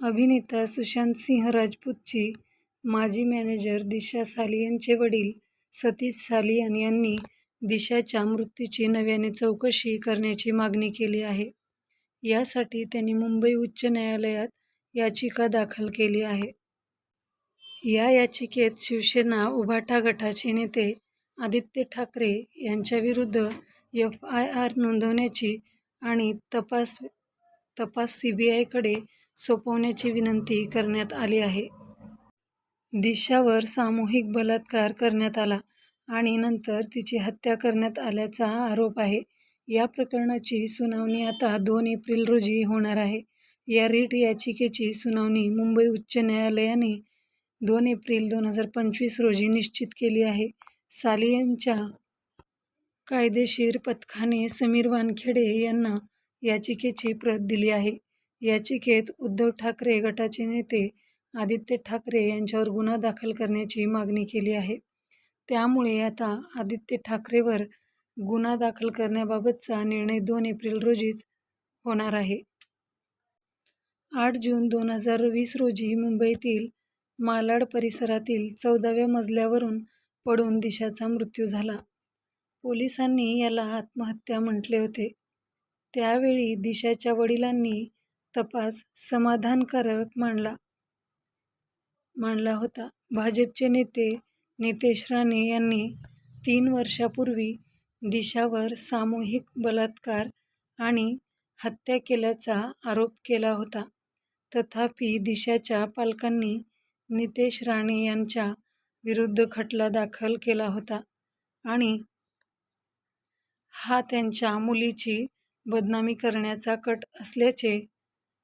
अभिनेता सुशांत सिंह राजपूतची माजी मॅनेजर दिशा सालियनचे वडील सतीश सालियन यांनी दिशाच्या मृत्यूची नव्याने चौकशी करण्याची मागणी केली आहे. यासाठी त्यांनी मुंबई उच्च न्यायालयात याचिका दाखल केली आहे. या याचिकेत शिवसेना उभाटा गटाचे नेते आदित्य ठाकरे यांच्याविरुद्ध आर नोंदवण्याची आणि तपास तपास सी बी आयकडे सोपवण्याची विनंती करण्यात आली आहे. दिशावर सामूहिक बलात्कार करण्यात आला आणि नंतर तिची हत्या करण्यात आल्याचा आरोप आहे. या प्रकरणाची सुनावणी आता दोन एप्रिल रोजी होणार आहे. या रिट याचिकेची सुनावणी मुंबई उच्च न्यायालयाने दोन एप्रिल दोन हजार पंचवीस रोजी निश्चित केली आहे. सालियनच्या कायदेशीर पथकाने समीर वानखेडे यांना याचिकेची प्रत दिली आहे. याचिकेत उद्धव ठाकरे गटाचे नेते आदित्य ठाकरे यांच्यावर गुन्हा दाखल करण्याची मागणी केली आहे. त्यामुळे आता आदित्य ठाकरेवर गुन्हा दाखल करण्याबाबतचा निर्णय दोन एप्रिल रोजीच होणार आहे. आठ जून दोन हजार वीस रोजी मुंबईतील मालाड परिसरातील चौदाव्या मजल्यावरून पडून दिशाचा मृत्यू झाला. पोलिसांनी याला आत्महत्या म्हटले होते. त्यावेळी दिशाच्या वडिलांनी तपास समाधानकारक मानला होता. भाजपचे नेते नितेश राणे यांनी तीन वर्षापूर्वी दिशावर सामूहिक बलात्कार आणि हत्या केल्याचा आरोप केला होता. तथापि, दिशाच्या पालकांनी नितेश राणे यांच्या विरुद्ध खटला दाखल केला होता आणि हा त्यांच्या मुलीची बदनामी करण्याचा कट असल्याचे